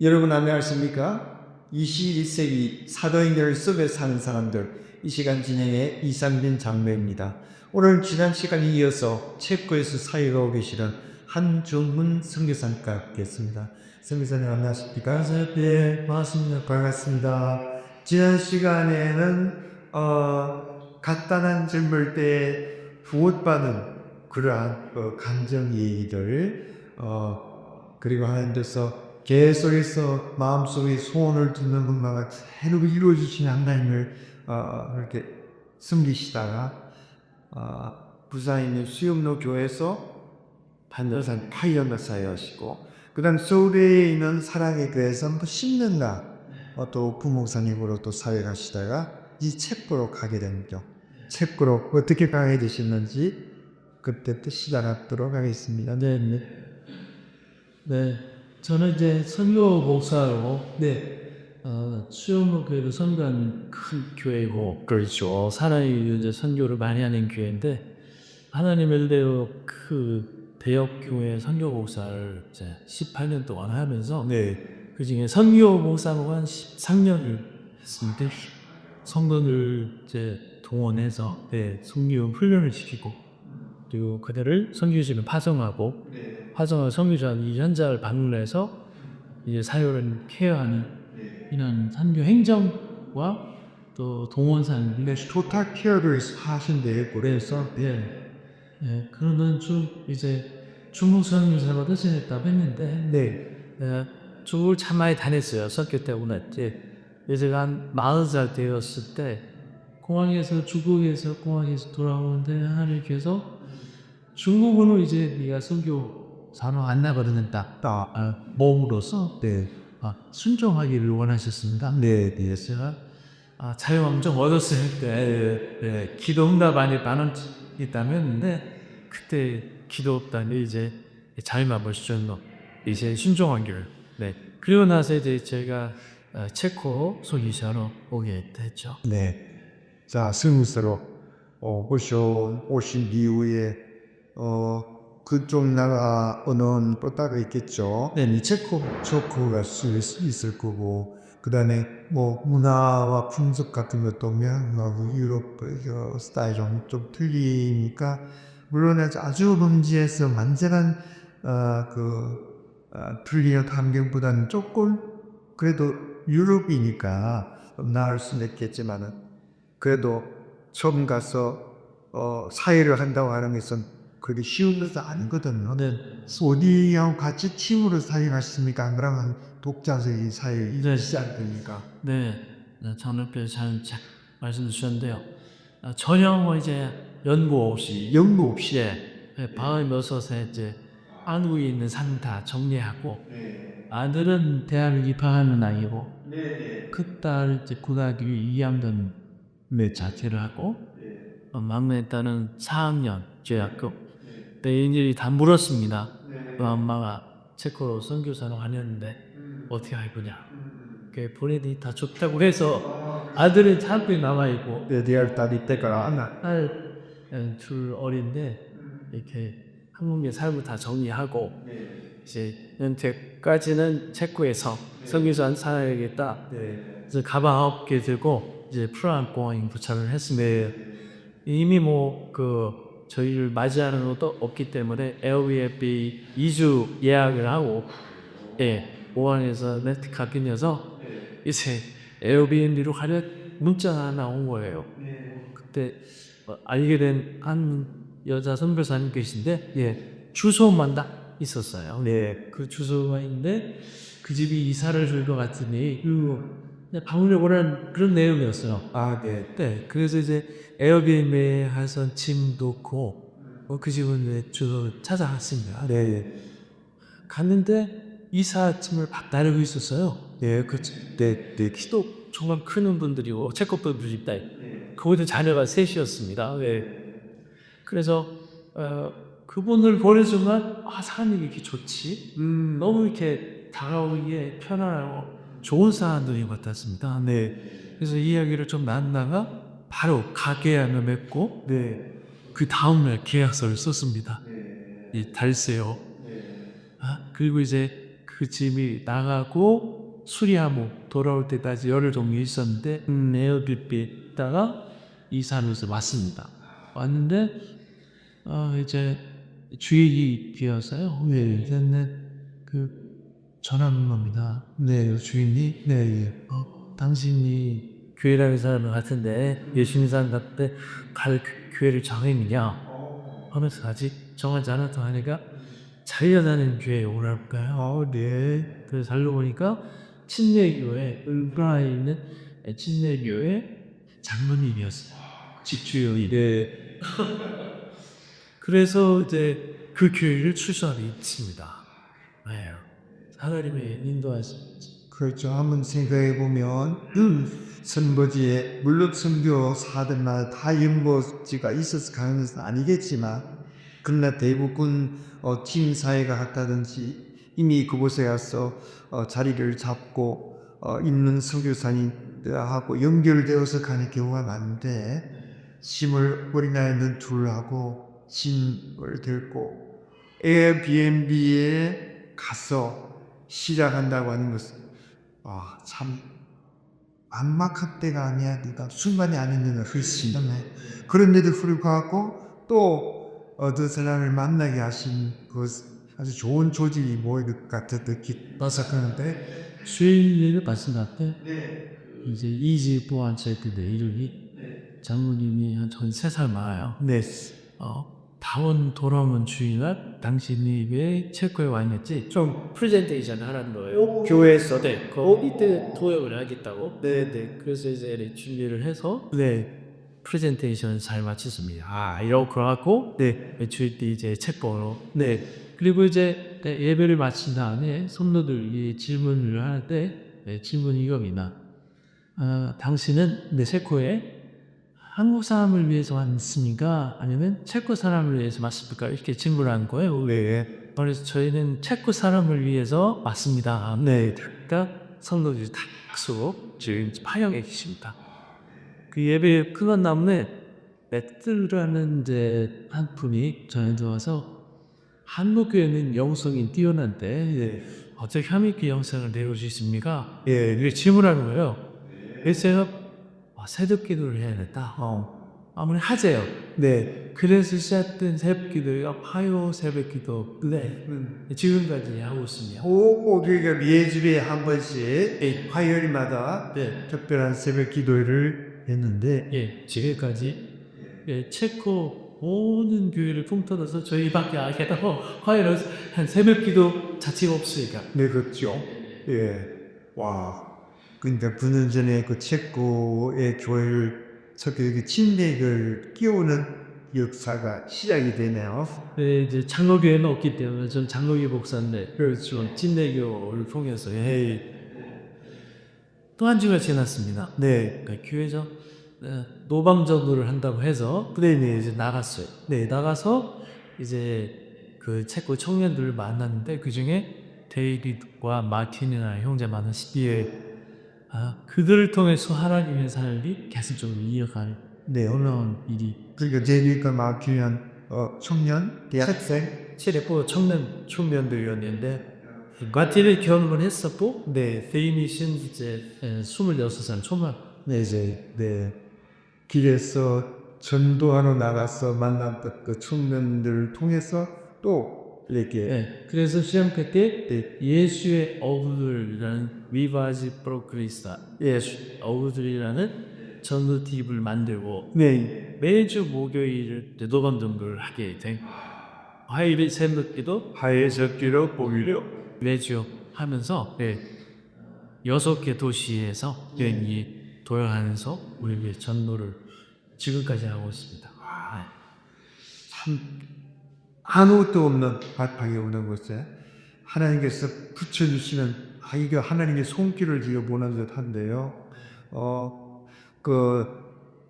여러분 안녕하십니까? 21세기 사도행전 속에 사는 사람들 이 시간 진행의 이상빈 장로입니다. 오늘 지난 시간에 이어서 체코에서 사역하고 계시는 한종문 선교사님과 함께했습니다. 선교사님 안녕하십니까? 네, 반갑습니다. 반갑습니다. 지난 시간에는 어, 간단한 질문 때 구원받은 그러한 어, 감정 얘기들 어, 그리고 하나님께서 계속해서 마음속에 소원을 듣는 분마다 새롭게 이루어주시는 하나님을 어, 이렇게 숨기시다가 어, 부산에 있는 수염로 교회에서 반대산 파이어가 쌓여시고 그 다음 서울에 있는 사랑의 교회에서 뭐 10년간 어, 또 부목사님으로 또 사역하시다가 이 책보로 가게 된죠. 책보로 어떻게 가게 되셨는지 그때부터 시작하도록 하겠습니다. 네, 네. 네, 저는 이제 선교 목사로 네, 어, 수영로 교회로 선교한 큰 교회고 그렇죠. 사나이 이제 선교를 많이 하는 교회인데 하나님 일대로 그 대역 교회 선교 목사를 이제 18년 동안 하면서 네. 그 중에 선교 목사로 한 13년을 했습니다. 성도들 이제 동원해서 네, 선교 훈련을 시키고 그리고 그들을 선교지를 파송하고 파송한 선교자 이 현장을 방문해서 이제 사회를 케어하는 이런 선교 행정과 또 동원상 네, 토탈 케어를 하신대요. 그래서 예, 예 그러면 쭉 이제 중국 선교사로도 지냈다고 했는데 네. 예, 중국을 참 많이 다녔어요. 석교 때문에 이제 제가 한 마흔 살 되었을 때 공항에서 중국에서 공항에서 돌아오는데 하나님께서 중국으로 이제 네가 선교 산업 안 나가는 딱 아, 아, 몸으로서 네. 아, 순종하기를 원하셨습니다. 네, 네. 제가 아, 자유왕정 얻었을 때 예, 기도 응답 안에 반원 있다면 근데 그때 기도 없다니 이제 자유만 벌수전로 이제 순종하기를 네 그리고 나서 이제 제가 어, 체코 소기자로 오게 됐죠. 네. 자, 스무스로 어, 오신 이후에 어, 그쪽 나라 언어는 또 따로 있겠죠. 네, 체코 초코가 쓸수 있을 거고 그 다음에 뭐 문화와 풍습 같은 것도 미국하고 유럽 그 스타일은 좀 틀리니까 물론 아주 범지에서 완전한 어 그 어, 틀리는 환경보다는 조금 그래도 유럽이니까 나을 수는 있겠지만은 그래도 처음 가서 어 사회를 한다고 하는 것은 그게 쉬운 것은 아니거든요. 네, 어디하고 같이 팀으로 사용하십니까? 안 그러면 독자적인 사회 네. 시작되니까. 네, 네, 장로께서 잘, 잘 말씀 주셨는데요. 아, 전혀 뭐 이제 연구 없이 연구 없이. 예, 방을 넣어서 이제 한국에 있는 산다 정리하고 아들은 대학을 입학하는 나이고 큰딸 이제 고등학교 2학년 몇 자퇴를 하고 어, 막내 딸은 4학년 재학교 내 일이 다 물었습니다. 그 엄마가 체코로 선교사로 하려는데 어떻게 할 거냐. 그 본인이 다 좋다고 해서 아들은 학교에 남아 있고 내第二 딸이 때가 안 나. 딸둘 어린데 이렇게 한국의 삶을 다 정리하고 이제 연태까지는 체코에서 성교산 살아야겠다. 그래서 가방 아홉 개 들고 이제 공항에 도착을 했습니다. 이미 뭐 그 저희를 맞이하는 것도 없기 때문에 에어비앤비 2주 예약을 하고 예 공항에서 렌트카 빌려서 이제 에어비앤비로 가려 문자가 하나 온 거예요. 그때 어, 알게 된 한 여자 선교사님 계신데 예 주소만 딱 있었어요. 네, 그 주소가 있는데 그 집이 이사를 줄 것 같으니 방문하고 그런 그런 내용이었어요. 아, 네. 네, 그래서 이제 에어비앤비에 가서 짐 놓고 어, 그 집은 주소 찾아갔습니다. 네. 갔는데 이사 짐을 막 나르고 있었어요. 네, 그, 네, 네. 키도 정말 큰 분들이고 체코 분들 집다. 그분들 자녀가 셋이었습니다. 네. 그래서 어, 그분을 보는 순간 아 사람이 이렇게 좋지. 음, 너무 이렇게 다가오기에 편안하고 좋은 사람들이 같았습니다. 네. 그래서 이야기를 좀 나누다가 바로 가계약을 맺고 네. 그 다음날 계약서를 썼습니다. 이 달세요. 아, 그리고 이제 그그 집이 나가고 수리하고 돌아올 때까지 열흘 정도 있었는데 음, 에어비비에 있다가 이사로서 왔습니다. 왔는데 어, 이제 주일이 되어서요. 네, 이제는 그 전화는 겁니다. 네, 주인이 네, 예. 어, 당신이 교회라는 사람 같은데 예수님 사람 같은데 갈 교- 교회를 정했느냐 하면서 아직 정하지 않았다 하니까 자기가 교회에 오랄까요? 어, 네. 그래서 살고 보니까 친례교회 울브라에 있는 친례교회 장로님이었어요. 집주인이. 네. 그래서 이제 그 교회를 출소하게 있습니다. 네. 하나님의 인도하심. 그렇죠. 한번 생각해 보면 선거지에 물론 선교 사들마다 다 연고지가 있어서 가는 것은 아니겠지만 그러나 대부분 어, 팀 사회가 같다든지 이미 그곳에 가서 어, 자리를 잡고 어, 있는 선교사님들하고 연결되어서 가는 경우가 많은데 짐을 어린아이는 둘하고 짐을 들고 에어비앤비에 가서 시작한다고 하는 것은 아, 참 안막할 때가 아니야. 네가 순간이 아니면 훨씬 네. 그런데도 불구하고 또 어떤 사람을 만나게 하신 그 아주 좋은 조직이 모일 것 같은 느낌 나서하는데 수일을 말씀할때 이제 이지 보안체 그대 이름이 장모님이 한 13살 많아요. 네. 어, 다원 돌아오면 주인은 당신이 왜 체코에 와 있는지 좀 프레젠테이션 하라는 거예요. 교회에서 네, 거기 때 도역을 하겠다고. 네, 네. 그래서 이제 준비를 해서 네 프레젠테이션 잘 마쳤습니다. 아, 이러고 하고 네 주일 때 이제 체코로 네 그리고 이제 네, 예배를 마친 다음에 성도들이 질문을 할때 네, 질문 이겁니다. 아, 당신은 네 체코에 한국 사람을 위해서 왔습니까? 아니면 체코 사람을 위해서 왔습니까? 이렇게 질문한 거예요. 네. 그래서 저희는 체코 사람을 위해서 왔습니다. 네. 그러니까 다 박수로 지금 파영해 계십니다. 그 예배 끝난 다음에 메트라는 이제 한 분이 저한테 와서 한국 교회는 영성이 뛰어난데 예, 어떻게 함께 영성을 있습니까? 예, 이렇게 질문하는 거예요. 그래서 아, 새벽 기도를 해야겠다. 어. 아무리 하재요. 네. 그래서 시작된 새벽 기도가 화요 새벽 기도. 네. 지금까지 하고 있습니다. 오, 그러니까 매주에 한 번씩 네. 화요일마다 네. 특별한 새벽 기도를 했는데 예, 지금까지 예, 체코 모든 교회를 풍터져서 저희밖에 안 해도 화요일 한 새벽 기도 자체가 없으니까. 네, 그렇죠. 예. 와. 그러니까 9년 전에 그 체코의 교회를 석교육의 침례를 끼우는 역사가 시작이 되네요. 네, 이제 장로교회는 없기 때문에 전 장로교 목사인데 그렇죠. 침례교를 통해서 예. 또한 주가 지났습니다. 네, 그러니까 교회에서 어, 노방 전도를 한다고 해서 부대인이 이제 나갔어요. 네, 나가서 이제 그 체코 청년들을 만났는데 그 중에 데이비드와 마틴이나 형제 많은 시비에 아, 그들을 통해서 하나님의 삶이 계속적으로 이어가는 네, 어려운 일이 그러니까 제니까 마키안 어, 청년 대학생. 체레포 청년 청년들이었는데 마틴을 결혼을 했었고 네. 데이미 신 이제 26살 초반. 네 이제 네. 길에서 전도하러 나가서 만났던 그 청년들을 통해서 또 이렇게 네, 그래서 시험회 때 네, 예수의 어부들이라는 위바지 프로크리스타 예수. 어부들이라는 전도 팁을 만들고 네. 매주 목요일 노감 전도를 하게 된 화요일 새벽기도 하예적기로 보기로 매주 하면서 네, 여섯 개 도시에서 여행이 도약하면서 우리 위해 전도를 지금까지 하고 있습니다. 아, 참 아무것도 없는 바탕에 오는 곳에 하나님께서 붙여주시는 아 이게 하나님의 손길을 지어 보는 듯한데요. 어 그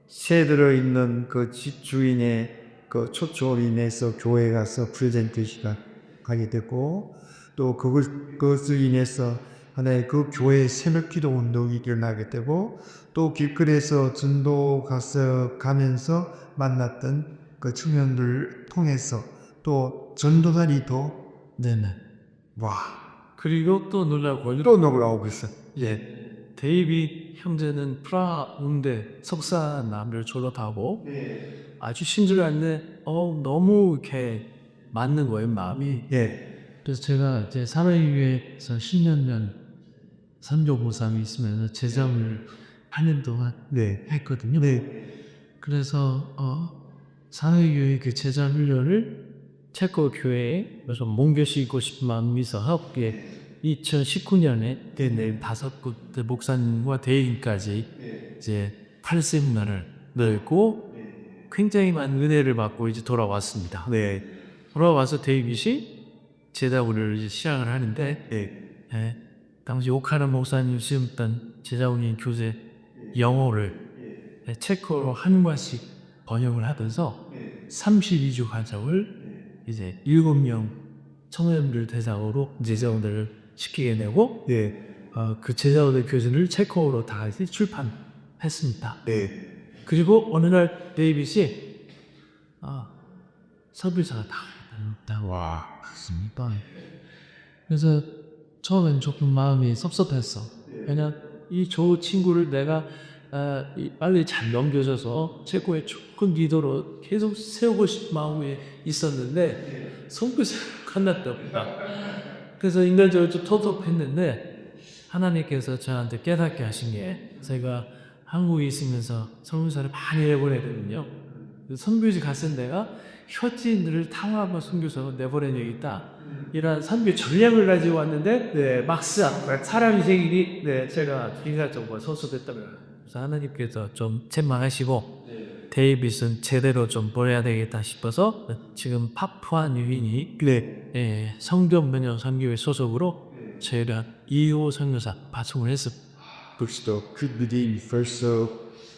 새 들어 있는 그 집주인의 그 초청을 인해서 교회 가서 프레젠테이션 가게 되고 또 그것, 그것을 인해서 하나의 그 교회의 새벽기도 운동이 일어나게 되고 또 길거리에서 전도 가서 가면서 만났던 그 청년들 통해서 또 전도단이 더 네네. 와, 그리고 또 놀라고 또 놀라고 있어. 예, 데이비 형제는 프라하 운대 석사 남을 졸업하고 아주 신중한데 어 너무 이렇게 맞는 거예요 마음이. 예, 그래서 제가 이제 사회교회에서 10년 년 선교보상이 있으면서 제자를 8년 동안 네, 했거든요. 네, 그래서 어, 사회교회 그 제자 훈련을 체코 교회에 그래서 몽교시고 마음이 있어서 예, 2019년에 네, 다섯 군데 목사님과 대인까지 이제 8세문화를 넣고 굉장히 많은 은혜를 받고 이제 돌아왔습니다. 네, 돌아와서 데이빗이 제자훈련을 시작을 하는데 네, 예, 당시 오카라 목사님 시험던 제자훈련 교재 영어를 예, 체코로 한 권씩 번역을 하면서 32주 과정을 이제 7명 청년들 대상으로 제자훈련을 시키게 되고 네, 어, 그 제자훈련 교재를 체코어로 다 이제 출판했습니다. 네, 그리고 어느 날 데이빗이 아 설비사가 다 있다. 와, 있습니다. 그래서 처음엔 조금 마음이 섭섭했어. 왜냐 이 조 친구를 내가 빨리 잘 넘겨줘서 최고의 큰 기도로 계속 세우고 싶은 마음이 있었는데 성교사 끝났다 없다. 그래서 인간적으로 좀 텁텁했는데 하나님께서 저한테 깨닫게 하신 게 제가 한국에 있으면서 성교사를 많이 내보내거든요. 선교지 갔을 내가 현지인들을 탕화하고 선교사가 내보낸 적이 있다. 이러한 선교 전략을 가지고 왔는데 네, 막상 사람이 생일이 네, 제가 인사적으로 소수됐다면 그래서 하나님께서 좀 책망하시고 데이빗은 제대로 좀 보내야 되겠다 싶어서 지금 파푸아 뉴기니 네, 예, 성경 번역 선교회 소속으로 저희가 2호 선교사 파송을 했습니다. 그들이 벌써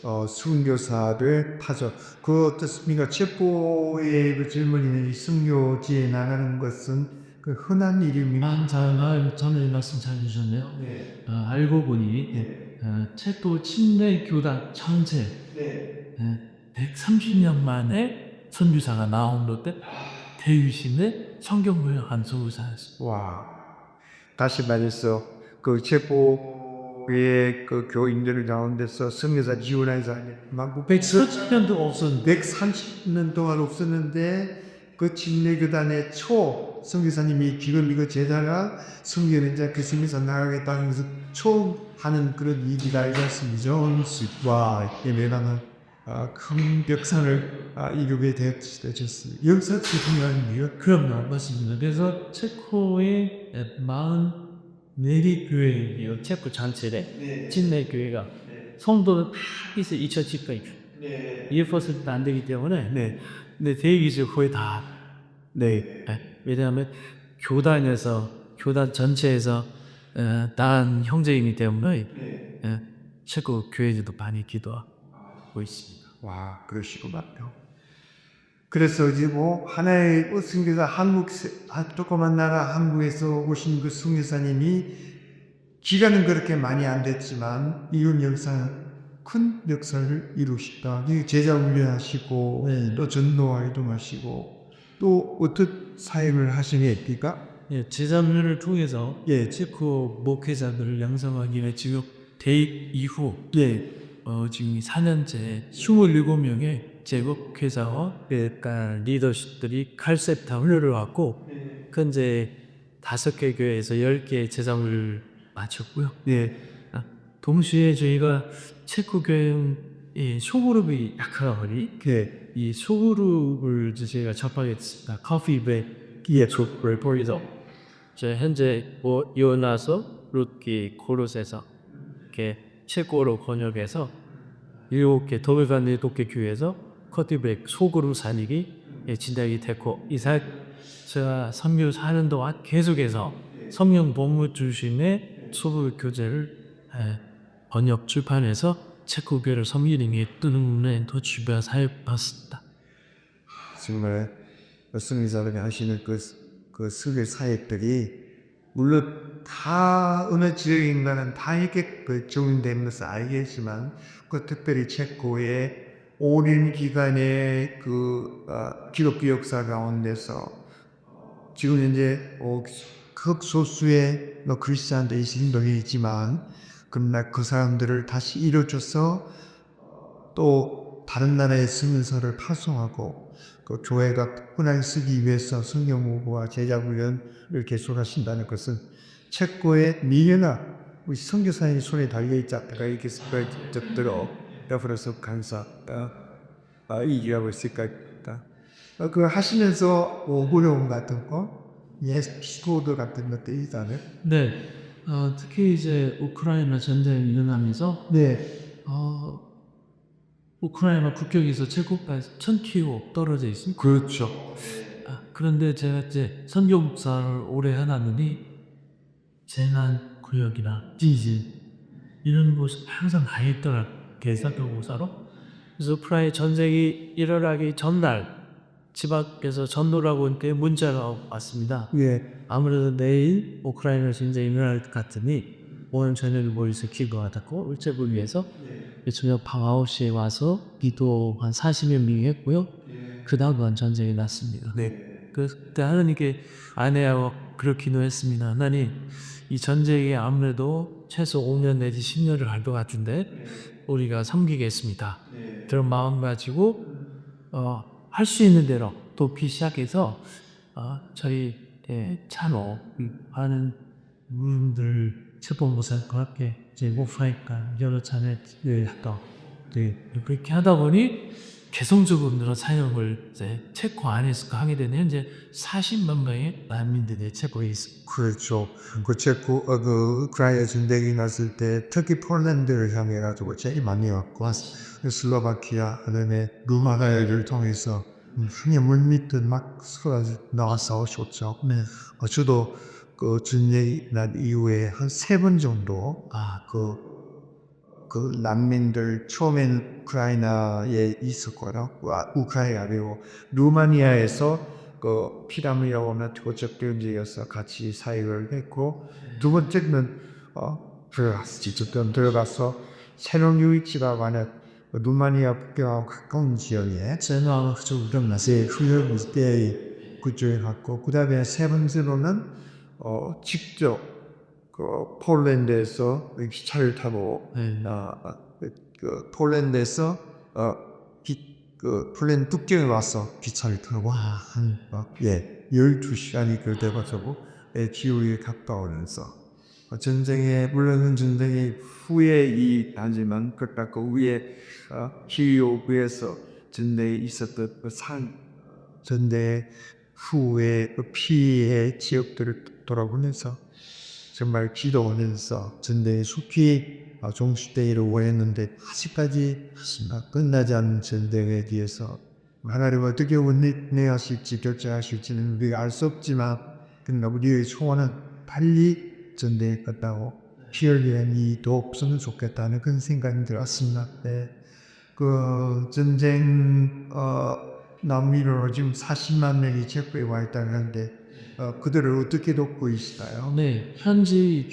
어, 순교사를 타죠. 그 어떻습니까? 체포의 그 젊은이는 이 순교지에 나가는 것은 그 흔한 일입니다. 아, 잘, 아, 저는 이 말씀 잘 해주셨네요. 네, 어, 알고 보니 어, 체코 침례 교단 전체 네, 어, 130년 만에 선교사가 나온 때 대유신의 성경 번역한 선교사였습니다. 와. 다시 말해서 그 체포의 그 교인들 가운데서 성교사 지원한 사람이 막 130년도 없었는데 130년 동안 없었는데 그 침례교단의 초 성교사님이 지금 이거 제자가 성교는 이제 그 심에서 나가겠다는 것을 처음 하는 그런 않습니까? 와, 예매가는 아, 큰 벽산을 아, 이루게 되었습니다. 여기서 중요한 이유 그럼요 맞습니다. 그래서 체코의 44개 교회예요. 체코 전체에 침례 교회가 성도는 다 있어요. 2,000집가 있고 이어퍼스도 안 되기 때문에 네, 근데 대기실 거의 다 네, 예, 왜냐하면 교단에서 교단 전체에서 어, 난 형제이기 때문에 예, 체코 교회들도 많이 기도하고 있습니다. 와, 그러시구만요. 그래서 이제 뭐 하나의 그 승교사 한국 한 조그만 나라 한국에서 오신 그 승교사님이 기간은 그렇게 많이 안 됐지만 이런 역사 큰 역사를 이루시다. 이 제자 훈련하시고 네. 또 전도활도 하시고 또 어떤 사역을 하시니까 예, 제자문을 통해서 예, 체코 목회자들을 양성하기 위해 지금 대입 이후 예, 어, 지금 4년째 27명의 제국 회사와 그러니까 리더십들이 칼셉타 훈련을 왔고 현재 다섯 개 교회에서 10개 제자문을 마쳤고요. 예, 아, 동시에 저희가 체코 교회는 이 소그룹이 약하다 보니 예, 이 소그룹을 저희가 접하게 됐습니다. 커피 백 예, 그룹을 보이서 저 현재 뭐 이어나서 루키 코르스에서 이렇게 체코로 번역해서 일곱 개 일곱 개 교회에서 커피백 소그룹 산익이 예, 진행이 됐고 이사 제가 선교 사는 동안 계속해서 성령 복무 중심의 소그룹 교재를 예, 번역 출판해서 체코 교회를 섬기는 게 뜨는 더 주변 사역받습니다. 정말 승리자들이 하시는 그, 그 승리 사역들이 물론 다 어느 지역의 인간은 다 이렇게 그 적용되는 것을 알겠지만 그 특별히 체코의 오랜 기간의 그 아, 기독교 역사 가운데서 지금 현재 어, 극소수의 뭐 크리스찬들이 신동이지만 그러나 그 사람들을 다시 이뤄줘서 또 다른 나라의 승인서를 파송하고 그 교회가 훈을 쓰기 위해서 성경 공부와 제자 훈련을 계속하신다는 것은 체코의 미래가 우리 선교사님 손에 달려 있지 않다가 이렇게 스프레드들어 간사가 아, 이기라고 있을까 어, 그 하시면서 뭐 어려움 같은 거 예스 피스코드 같은 것들이 있다네. 네. 어, 특히 이제 우크라이나 전쟁이 일어나면서 네. 어, 우크라이나 국경에서 체코까지 1000km 떨어져 있습니다. 그렇죠 아, 그런데 제가 이제 선교 목사를 오래 해놨더니 재난 구역이나 지진 이런 곳 항상 가 있더라 개사교 목사로 그래서 우크라이나 전쟁이 일어나기 전날 집 앞에서 전도라고 이렇게 문자가 왔습니다. 예 아무래도 내일 우크라이나 전쟁이 일어날 것 같으니 오늘 저녁에 모여서 기도하다고 울제를 위해서 저녁 밤 9시에 와서 기도 한 40여 명이 했고요. 그 다음은 전쟁이 났습니다. 네. 그때 하나님께 아내하고 그렇게 기도했습니다. 하나님 이 전쟁이 아무래도 최소 5년 내지 10년을 갈 것 같은데 우리가 섬기겠습니다. 그런 마음 가지고 어, 할 수 있는 대로 돕기 시작해서 어, 저희 예, 찬호 하는 분들 체포무사과 함께 이제 오프라이까 여러 차례 했던 네, 그렇게 하다 보니 개성적으로 늘어 사용을 이제 체코 안에서 하게 되는 현재 40만 명의 난민들이 체코에 있습니다. 그렇죠. 그 체코, 어, 그 우크라이나 전쟁이 났을 때 특히 폴란드를 향해 가지고 제일 많이 왔고 그 슬로바키아, 그다음에 루마니아를 통해서 흔히 물밑듯 막 나와서 오셨죠. 네. 어, 저도 그 전쟁이 난 이후에 한 세 번 정도 아그 그 난민들 처음엔 우크라이나에 있었거나 와, 우크라이나 그리고 루마니아에서 그 피라미라고 하는 도적들지에서 같이 사역을 했고 두 번째는 어 들어갔어 직접 좀 들어가서 새로운 많은 그 루마니아 국경하고 가까운 지역에 제노하고 그쪽 일어났어요. 네, 훈련 때 그쪽에 갔고 그 다음에 세 번째로는 어 직접 그 폴란드에서 기차를 타고 네. 아, 그, 그 폴란드에서 어그 폴란드 국경에 와서 기차를 타고 한 어, 예, 12시간이 그돼가지고 기후에 가까우면서 어, 전쟁에 물론 전쟁이 후에 이 하지만 그렇다 그 위에 어, 기후 위에서 전쟁에 있었던 그산 전쟁 후에 그 피해 지역들을 돌아보면서 정말 기도하면서 전쟁의 속히 어, 종식되기를 원했는데 아직까지 어, 끝나지 않은 전쟁에 대해서 하나님 어떻게 원내하실지 결정하실지는 우리가 알 수 없지만 그러나 우리의 소원은 빨리 전쟁이 끝나고 피 흘리는 이도 없으면 좋겠다는 그런 생각이 들었습니다. 네. 그 전쟁 어, 난민으로 지금 40만 명이 체코에 와 있다는데 어, 그들을 어떻게 돕고 있나요? 네, 현지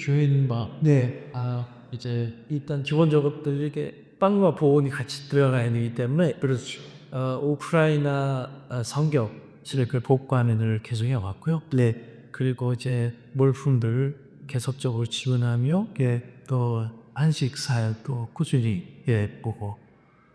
막 네. 아, 이제 일단 기본적으로 이렇게 빵과 보온이 같이 들어가야 되기 때문에 그렇죠. 어, 우크라이나 어, 성경실을 그 복구하는 일을 계속 해 왔고요. 네. 그리고 이제 물품들 계속적으로 지원하며 예. 또 한식 사역도 꾸준히 예 보고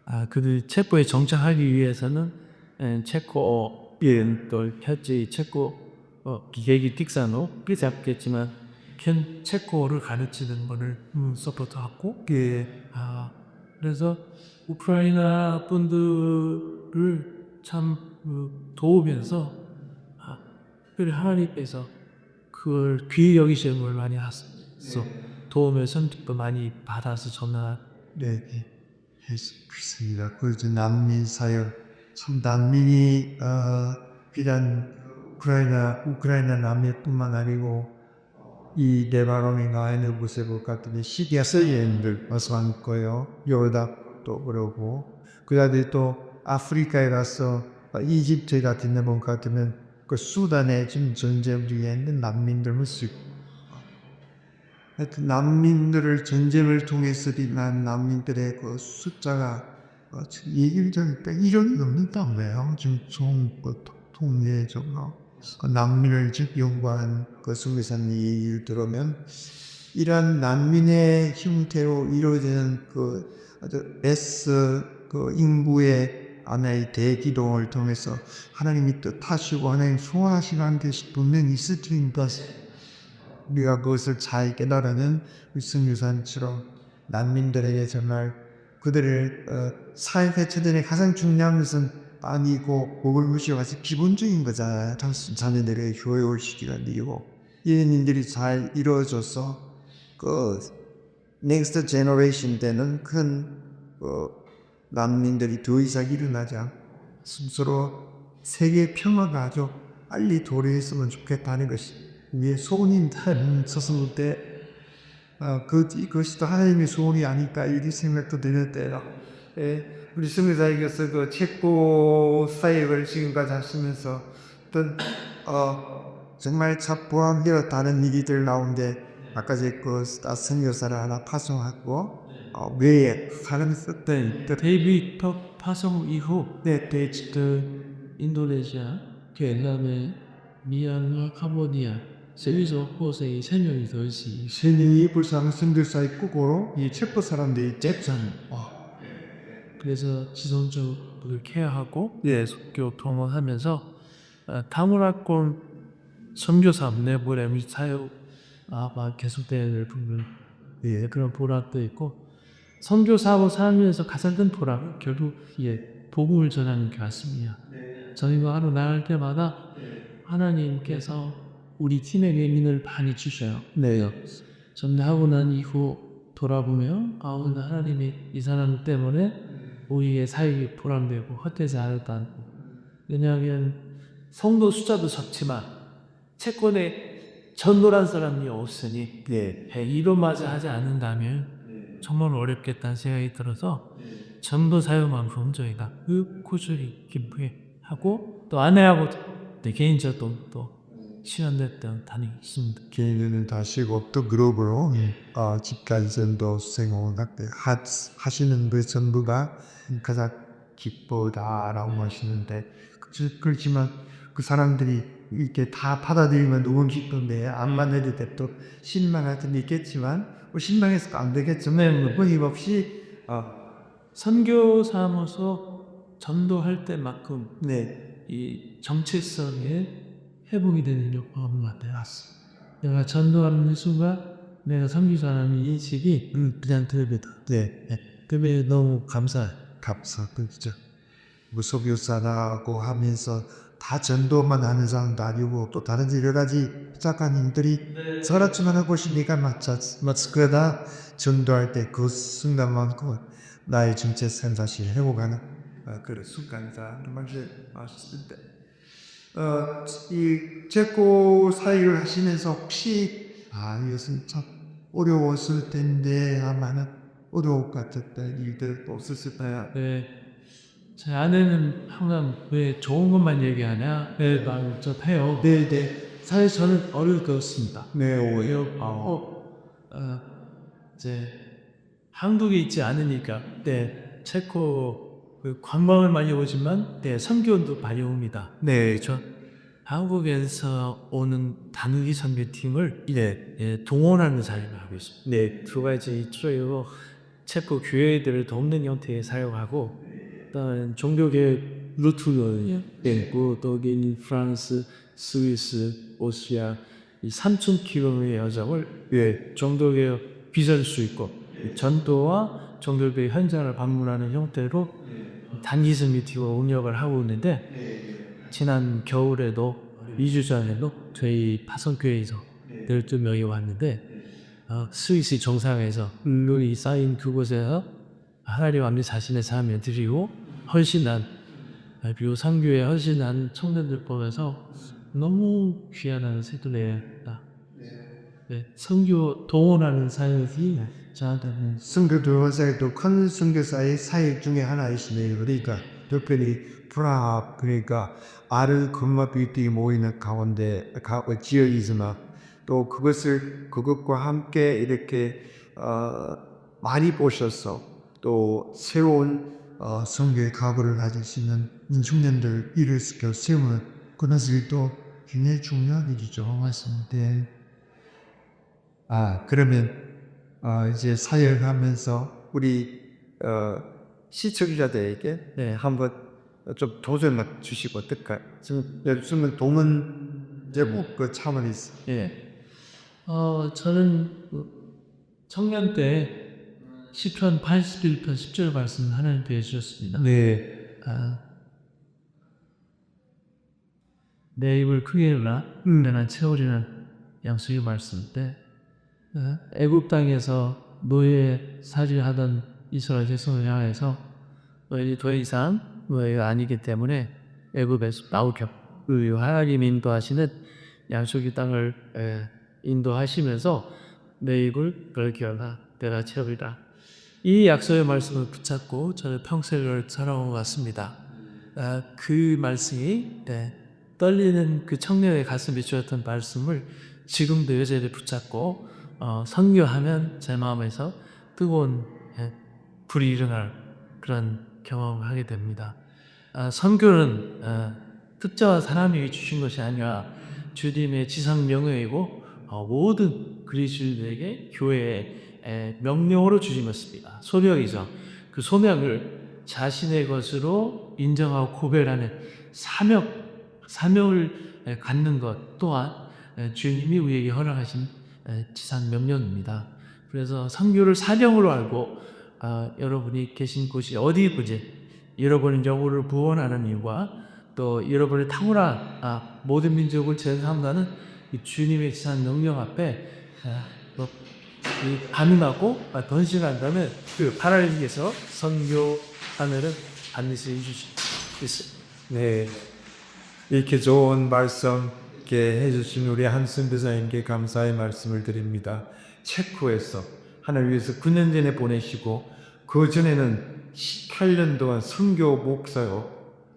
아 그들 체코에 정착하기 위해서는 에, 체코 예또 현재 체코 어 기계기 틱사노 그잡겠지만 현 체코를 가르치는 분을 음, 서포트하고 예. 아 그래서 우크라이나 분들을 참 그, 도우면서 아, 그래 하나님께서 그걸 귀히 여기시는 걸 많이 하서 도움을 선택도 많이 받아서 전화 네. 그렇습니다. 그래서 난민 사역 참 난민이 어, 비단 우크라이나 우크라이나 난민뿐만 아니고 이 레바논이나 것 같은데 시리아 시리아인들 말씀할 거예요. 요르닥도 그러고 그 다음에 또 아프리카에 가서 이집트 같은 데볼것 같으면 그 수단에 지금 전쟁 중에 있는 난민들 있고 하여튼 난민들을 전쟁을 통해서 난 난민들의 그 숫자가 얘기를 좀 이론이 넘는다며요. 지금 좋은 그 통계적으로 그 난민을 즉 연구한 그 선교사님 얘기를 들으면 이러한 난민의 형태로 이루어지는 그 S 그 인부의 하나의 대기동을 통해서 하나님이 뜻하시고 하나님 소원하시는 것이 분명히 있을 테니까 우리가 그것을 잘 깨달으는 우리 승유산처럼 난민들에게 정말 그들을 어, 사회 대체들의 가장 중요한 것은 아니고 목을 무시하지 기본적인 거잖아요. 자- 자녀들의 교육을 시키는 일이고 이런 일들이 잘 이루어져서 그 넥스트 제너레이션 때는 큰 어, 난민들이 더 이상 일어나지 않고 스스로 세계 평화가 아주 빨리 도래했으면 좋겠다는 것이 우리의 소원인 섰을 때 어, 그, 그것이 또 하나님의 소원이 아닐까 이런 생각도 드는 때라 예, 우리 승리자에게서 그 체코 사역을 지금까지 하시면서 어떤 어, 정말 잡부함되어 다른 얘기들 나오는데 아까 제그 승교사를 하나 파송하고 어, 외에 사람이 썼던 네, 데이비 파- 파송 이후 네, 네, 그 인도네시아, 베트남의 미얀마, 카보디아, 세위소 호세이 세 명이 더 있이 신이 불쌍한 승교사의 꾸고 이 체코 사람들이 잽산. 그래서 지성적으로 케어하고 예, 속교 통원하면서 어, 다문화권 선교사 내부의 사역 아마 계속될 부분 예, 그런 보람도 있고 선교사하고 살면서 가장 큰 보람은 결국 예, 복음을 전하는 게 같습니다. 저희가 하루 나갈 때마다 하나님께서 우리 팀에게 민을 많이 주셔요. 네, 전하고 난 이후 돌아보면 아 오늘 하나님이 이 사람 때문에 우리의 사역이 보람되고 헛되지 않았다고 왜냐하면 성도 숫자도 적지만 채권에 전도란 사람이 없으니 네, 예, 이로마저 하지 않는다면 정말 어렵겠다는 생각이 들어서 전도 사역만큼 저희가 그 꾸준히 기부하고 또 아내하고 네, 개인적으로 또 시간됐던 단위 있습니다. 개인은 다시고 또 그룹으로 어, 집단전도 생활할때 하시는 그 전부가 가장 기쁘다라고 하시는데 그- 그렇지만 그 사람들이 이렇게 다 받아들이면 너무 기쁜데 안 받아들일 때또 실망할 때도 있겠지만 뭐 실망해서 안 되겠죠. 네, 끊임없이 어, 선교사무소 전도할 때만큼 네, 이 정체성에 회복이 되는 역할을 맡아요. 내가 전도하는 순간 내가 선교사라는 인식이 그냥 들거든. 네, 그게 너무 감사해. 감사 그죠. 무속교사라고 하면서 다 전도만 하는 사람도 아니고 또 다른 여러 가지 작가님들이 서랍지만 하고 맞을 거다 전도할 때 그 순간만큼 나의 정체성 다시 회복하는 어, 그런 순간이다 이런 말을 하실 때 어, 이 제코 사역을 하시면서 혹시 아 이것은 참 어려웠을 텐데 하면은 어려울 것 같았던 일들 없었을 거야 네. 제 아내는 항상 왜 좋은 것만 얘기하냐? 네, 나는 저 해요. 네 네 사실 저는 어릴 거였습니다. 네 오해요 어, 어, 이제 한국에 있지 않으니까, 네, 체코 그 관광을 많이 오지만, 네, 선교원도 많이 옵니다. 네 저 한국에서 오는 단기 선교팀을 예, 예, 동원하는 사역을 하고 있습니다. 네, 두 가지 이쪽으로 체코 교회들을 돕는 형태의 사역하고, 일단 종교계 루트가 있고, 독일, 프랑스, 스위스, 오스트리아 이 3천 킬로의 여정을 예, 종교계 빚을 수 있고 전도와 종교계 현장을 방문하는 형태로 단기 선교팀을 운영을 하고 있는데 지난 겨울에도 2주 전에도 저희 파송교회에서 12명이 왔는데 어, 스위스 정상에서 눈이 쌓인 그곳에서 하나님 앞에 자신의 삶을 드리고 헌신한 아, 그리고 상교에 헌신한 청년들 보면서 너무 귀하다는 생각을 했다. 네, 선교 동원하는 사역이 선교도 원사도 큰 선교사의 사역 중에 하나이시네요. 그러니까 특별히 프라하 그러니까 아르 금마비들이 모이는 가운데 가, 지역이지만 또 그것을 그것과 함께 이렇게 어, 많이 보셔서 또 새로운 어, 선교의 각오를 가질 수 있는 청년들 일을 시켜 세우는 그것을 또 굉장히 중요한 일이죠. 맞습니다. 네. 아 그러면 어, 이제 사역하면서 우리 어, 시청자들에게 네. 한번 좀 도전을 주시고 어떨까요? 지금 요즘은 동은 제목 그 차원이 있어. 예. 어, 저는 그 청년 때 시편 81편 10절 말씀 하나님 해주셨습니다. 네. 아, 내 입을 크게 열라 음. 내난 채우리는 양수의 말씀 때 어, 애굽 땅에서 노예 살이하던 이스라엘 백성을 향해서 너희들이 더 이상 너희가 아니기 때문에 애굽에서 나오게 그 하나님 인도하시는 양식의 땅을 에, 인도하시면서 내 입을 열라. 내가 채우리라. 이 약속의 말씀을 붙잡고 저는 평생을 살아온 것 같습니다. 아, 그 말씀이 네, 떨리는 그 청년의 가슴에 주었던 말씀을 지금도 여전히 붙잡고 어, 선교하면 제 마음에서 뜨거운 예, 불이 일어날 그런 경험을 하게 됩니다. 아, 선교는 어, 특정한 사람이 주신 것이 아니라 주님의 지상 명예이고 어, 모든 그리스도인에게 교회의 에, 명령으로 주신 것입니다. 소명이죠. 그 소명을 자신의 것으로 인정하고 고백하는 사명, 사명을 에, 갖는 것 또한 에, 주님이 우리에게 허락하신 에, 지상 명령입니다. 그래서 선교를 사명으로 알고 아, 여러분이 계신 곳이 어디든지 여러분의 영혼을 구원하는 이유와 또 여러분의 탁월한 아, 모든 민족을 이 주님의 지상 명령 앞에 아, 뭐, 이 반응하고 아, 던신한다면 그 파라리에서 선교하면은 반드시 해주실 수 있습니다. 네. 이렇게 좋은 말씀 이렇게 해주신 우리 한순 대사님께 감사의 말씀을 드립니다. 체코에서 하나님 위해서 9년 전에 보내시고 그 전에는 18년 동안 선교 목사요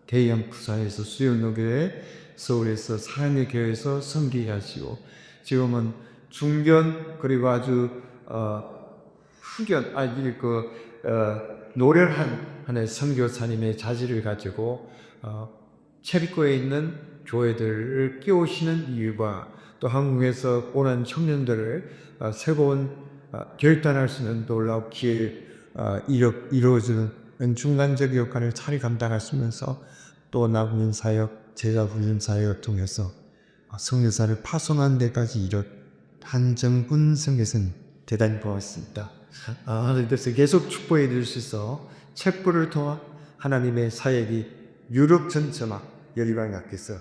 대형 부사에서 수영노교회 서울에서 사랑의 교회에서 선교하시고 지금은 중견 그리고 아주 어, 후견 아니 그 어, 노련한 하나의 선교사님의 자질을 가지고 어, 체리코에 있는 교회들을 끼우시는 이유가 또 한국에서 오는 청년들을 어, 새로운 어, 결단할 수 있는 놀라운 기회를 어, 이루, 이루어주는 중간적 역할을 잘 감당하시면서 또 남은 사역, 제자 훈련 사역을 통해서 어, 성교사를 파송하는 데까지 이뤘 한정훈 성교사님 대단히 고맙습니다. 아, 하나님께서 계속 축복해 주실 수 있어 책부를 통한 하나님의 사역이 유럽 전체막 열방에 앞에서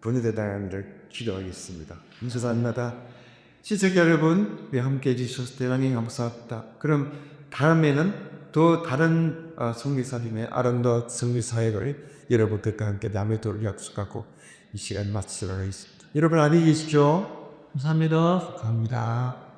분해되다를 기도하겠습니다. 감사합니다. 시청자 여러분, 우리 함께 해주셔서 대단히 감사합니다. 그럼 다음에는 더 다른 어, 성기사님의 아름다운 성기 사역을 여러분들과 함께 남에도록 약속하고 이 시간 마치도록 하겠습니다. 여러분 안녕히 계십시오. 감사합니다. 감사합니다.